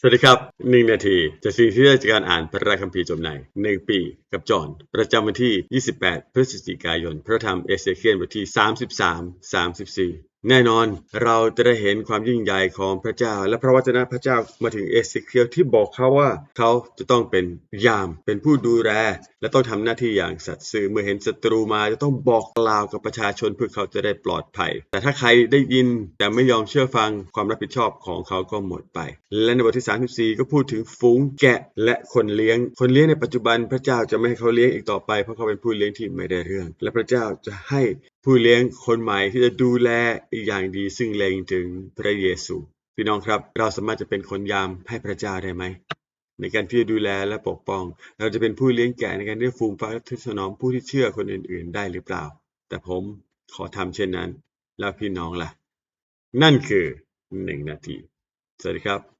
สวัสดีครับหนึ่งนาทีจากสิ่งที่ได้จากการอ่านพระราคัมภีร์จบในหนึ่งปีกับจอห์นประจำวันที่ 28 พฤศจิกายน พระธรรมเอเสเคียนบทที่ 33 34 แน่นอนเราจะได้เห็นความยิ่งใหญ่ของพระเจ้า และพระวจนะพระเจ้ามาถึงเอเสเคียลที่บอกเขาว่าเขาจะต้องเป็นยาม เป็นผู้ดูแล และต้องทำหน้าที่อย่างสัตย์ซื่อเมื่อเห็นศัตรูมาจะต้องบอกกล่าวกับประชาชนเพื่อเขาจะได้ปลอดภัย แต่ถ้าใครได้ยินแต่ไม่ยอมเชื่อฟังความรับผิดชอบของเขาก็หมดไป และในบทที่ 34 ก็พูดถึงฝูงแกะและคนเลี้ยง คนเลี้ยงในปัจจุบันพระเจ้าจะไม่ให้เขาเลี้ยงอีกต่อไปเพราะเขาเป็นผู้เลี้ยงที่ไม่ได้เรื่อง และพระเจ้าจะให้ผู้เลี้ยงคนใหม่ที่จะดูแลอีกอย่างดี ซึ่งเล็งถึงพระเยซู พี่น้องครับ เราสามารถจะเป็นคนยามให้พระเจ้าได้ไหมในการที่จะดูแลและปกป้อง เราจะเป็นผู้เลี้ยงแกะในการที่จะฟูมฟักและทนุถนอมผู้ที่เชื่อคนอื่น ๆ ได้หรือเปล่า แต่ผมขอทำเช่นนั้น แล้วพี่น้องล่ะ นั่นคือหนึ่งนาที สวัสดีครับ